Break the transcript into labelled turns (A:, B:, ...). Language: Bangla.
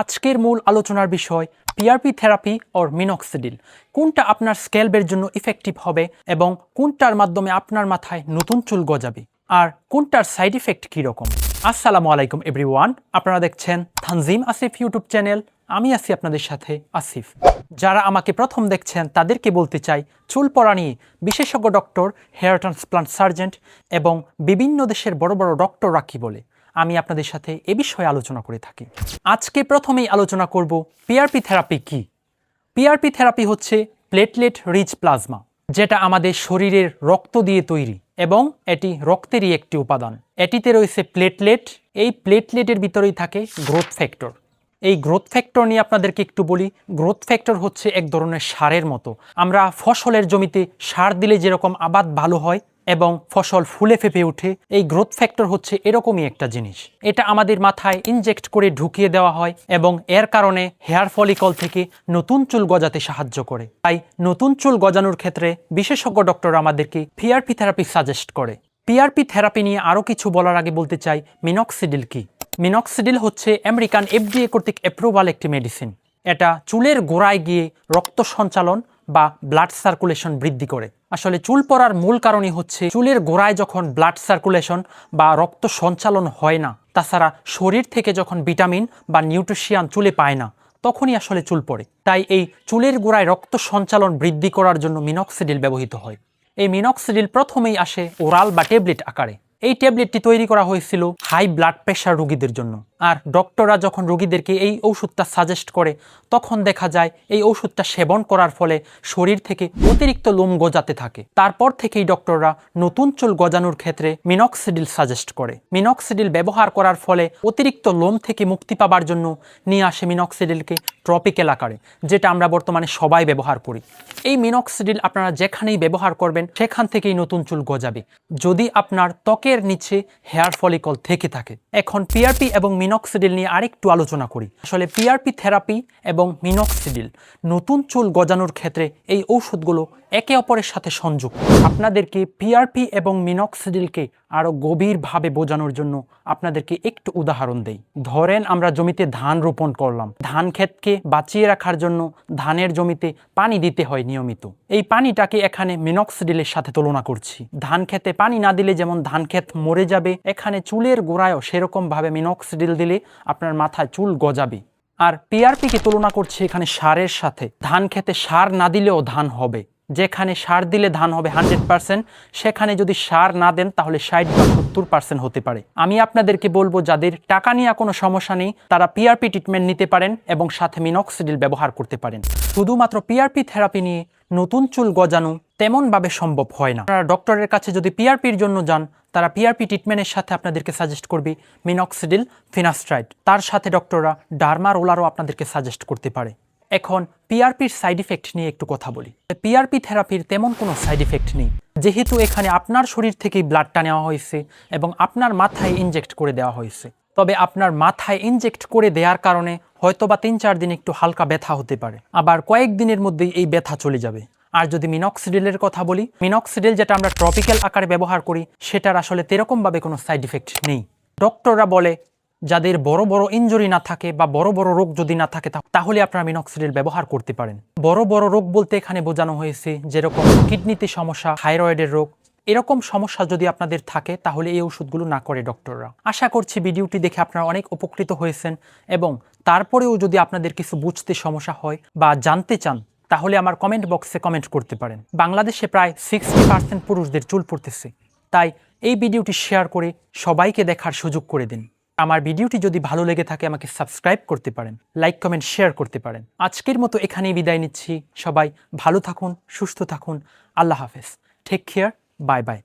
A: আজকের মূল আলোচনার বিষয় পিআরপি থেরাপি ওর মিনক্সিডিল কোনটা আপনার স্ক্যাল্পের জন্য ইফেক্টিভ হবে এবং কোনটার মাধ্যমে আপনার মাথায় নতুন চুল গজাবে? আর কোনটার সাইড ইফেক্ট কীরকম? আসসালামু আলাইকুম এভরিওয়ান আপনারা দেখছেন থানজিম আসিফ ইউটিউব চ্যানেল আমি আছি আপনাদের সাথে আসিফ যারা আমাকে প্রথম দেখছেন, তাদেরকে বলতে চাই, চুল পড়া নিয়ে বিশেষজ্ঞ ডক্টর হেয়ার ট্রান্সপ্লান্ট সার্জেন্ট এবং বিভিন্ন দেশের বড় বড় ডক্টররা কী বলে? আমি আপনাদের সাথে এ বিষয়ে আলোচনা করে থাকি। আজকে প্রথমেই আলোচনা করব পিআরপি থেরাপি কি? পিআরপি থেরাপি হচ্ছে প্লেটলেট রিচ প্লাজমা যেটা আমাদের শরীরের রক্ত দিয়ে তৈরি এবং এটি রক্তেরই একটি উপাদান। এটিতে রয়েছে প্লেটলেট এই প্লেটলেটের ভিতরেই থাকে গ্রোথ ফ্যাক্টর এই গ্রোথ ফ্যাক্টর নিয়ে আপনাদেরকে একটু বলি গ্রোথ ফ্যাক্টর হচ্ছে এক ধরনের সারের মতো। আমরা ফসলের জমিতে সার দিলে যেরকম আবাদ ভালো হয় এবং ফসল ফুলে ফেপে ওঠে এই গ্রোথ ফ্যাক্টর হচ্ছে এরকমই একটা জিনিস। এটা আমাদের মাথায় ইনজেক্ট করে ঢুকিয়ে দেওয়া হয় এবং এর কারণে হেয়ার ফলিকল থেকে নতুন চুল গজাতে সাহায্য করে। তাই নতুন চুল গজানোর ক্ষেত্রে বিশেষজ্ঞ ডক্টর আমাদেরকে পিআরপি থেরাপি সাজেস্ট করে। পিআরপি থেরাপি নিয়ে আরও কিছু বলার আগে বলতে চাই মিনক্সিডিল কি? মিনক্সিডিল হচ্ছে আমেরিকান এফডিএ কর্তৃক অ্যাপ্রুভাল একটি মেডিসিন এটা চুলের গোড়ায় গিয়ে রক্ত সঞ্চালন বা ব্লাড সার্কুলেশন বৃদ্ধি করে। আসলে চুল পড়ার মূল কারণই হচ্ছে চুলের গোড়ায় যখন ব্লাড সার্কুলেশন বা রক্ত সঞ্চালন হয় না, তাছাড়া শরীর থেকে যখন ভিটামিন বা নিউট্রিশিয়ান চুলে পায় না, তখনই আসলে চুল পড়ে। তাই এই চুলের গোড়ায় রক্ত সঞ্চালন বৃদ্ধি করার জন্য মিনক্সিডিল ব্যবহৃত হয়। এই মিনক্সিডিল প্রথমেই আসে ওরাল বা ট্যাবলেট আকারে। এই ট্যাবলেটটি তৈরি করা হয়েছিল হাই ব্লাড প্রেশার রোগীদের জন্য। আর ডক্টররা যখন রোগীদেরকে এই ওষুধটা সাজেস্ট করে, তখন দেখা যায় এই ওষুধটা সেবন করার ফলে শরীর থেকে অতিরিক্ত লোম গজাতে থাকে। তারপর থেকেই ডক্টররা নতুন চুল গজানোর ক্ষেত্রে মিনক্সিডিল সাজেস্ট করে। মিনক্সিডিল ব্যবহার করার ফলে অতিরিক্ত লোম থেকে মুক্তি পাবার জন্য নিয়ে আসে মিনক্সিডিলকে ট্রপিক্যাল আকারে, যেটা আমরা বর্তমানে সবাই ব্যবহার করি। এই মিনক্সিডিল আপনারা যেখানেই ব্যবহার করবেন, সেখান থেকেই নতুন চুল গজাবে। যদি আপনার ত্বকের নিচে হেয়ার ফলিকল থেকে থাকে, এখন পিআরপি এবং মিনক্সিডিল নিয়ে আরেকটু আলোচনা করি। আসলে পিআরপি থেরাপি এবং মিনক্সিডিল নতুন চুল গজানোর ক্ষেত্রে এই ঔষধগুলো একে অপরের সাথে সংযুক্ত আপনাদেরকে পিআরপি এবং মিনক্সিডিলকে আরও গভীরভাবে বোঝানোর জন্য আপনাদেরকে একটু উদাহরণ দেই। ধরেন আমরা জমিতে ধান রোপণ করলাম। ধান ক্ষেতকে বাঁচিয়ে রাখার জন্য ধানের জমিতে পানি দিতে হয় নিয়মিত। এই পানিটাকে এখানে মিনক্সিডিলের সাথে তুলনা করছি। ধান খেতে পানি না দিলে যেমন ধান ক্ষেত মরে যাবে, এখানে চুলের গোড়ায়ও সেরকমভাবে মিনক্সিডিল দিলে আপনার মাথায় চুল গজাবে। আর পিআরপিকে তুলনা করছি এখানে সারের সাথে। ধান খেতে সার না দিলেও ধান হবে। যেখানে সার দিলে ধান হবে হান্ড্রেড পার্সেন্ট, সেখানে যদি সার না দেন তাহলে ষাট বা সত্তর পার্সেন্ট হতে পারে। আমি আপনাদেরকে বলব, যাদের টাকা নিয়ে কোনো সমস্যা নেই, তারা পিআরপি ট্রিটমেন্ট নিতে পারেন এবং সাথে মিনক্সিডিল ব্যবহার করতে পারেন। শুধুমাত্র পিআরপি থেরাপি নিয়ে নতুন চুল গজানো তেমনভাবে সম্ভব হয় না। আপনারা ডক্টরের কাছে যদি পিআরপির জন্য যান, তারা পিআরপি ট্রিটমেন্টের সাথে আপনাদেরকে সাজেস্ট করবে মিনক্সিডিল ফিনাস্ট্রাইড তার সাথে ডক্টররা ডার্মা রোলারও আপনাদেরকে সাজেস্ট করতে পারে। এখন পিআরপির সাইড ইফেক্ট নিয়ে একটু কথা বলি। পিআরপি থেরাপির তেমন কোনো সাইড ইফেক্ট নেই। যেহেতু এখানে আপনার শরীর থেকেই ব্লাডটা নেওয়া হয়েছে এবং আপনার মাথায় ইনজেক্ট করে দেওয়া হয়েছে। তবে আপনার মাথায় ইনজেক্ট করে দেওয়ার কারণে হয়তো বা তিন চার দিন একটু হালকা ব্যথা হতে পারে। আবার কয়েক দিনের মধ্যেই এই ব্যথা চলে যাবে। আর যদি মিনক্সিডিলের কথা বলি মিনক্সিডিল যেটা আমরা ট্রপিক্যাল আকারে ব্যবহার করি, সেটার আসলে তেরকমভাবে কোনো সাইড ইফেক্ট নেই। ডক্টররা বলে যাদের বড় বড় ইনজুরি না থাকে বা বড় বড় রোগ যদি না থাকে তাহলে আপনারা মিনক্সিডিল ব্যবহার করতে পারেন। বড় বড় রোগ বলতে এখানে বোঝানো হয়েছে যেরকম কিডনিতে সমস্যা থাইরয়েডের রোগ। এরকম সমস্যা যদি আপনাদের থাকে, তাহলে এই ওষুধগুলো না করে ডক্টররা। আশা করছি ভিডিওটি দেখে আপনারা অনেক উপকৃত হয়েছেন এবং তারপরেও যদি আপনাদের কিছু বুঝতে সমস্যা হয় বা জানতে চান, তাহলে আমার কমেন্ট বক্সে কমেন্ট করতে পারেন। বাংলাদেশে প্রায় সিক্সটি পার্সেন্ট পুরুষদের চুল পড়তেছে। তাই এই ভিডিওটি শেয়ার করে সবাইকে দেখার সুযোগ করে দিন। আমার ভিডিওটি যদি ভালো লেগে থাকে, আমাকে সাবস্ক্রাইব করতে পারেন লাইক কমেন্ট শেয়ার করতে পারেন। আজকের মতো এখানেই বিদায় নিচ্ছি। সবাই ভালো থাকুন, সুস্থ থাকুন। আল্লাহ হাফেজ। Take care bye bye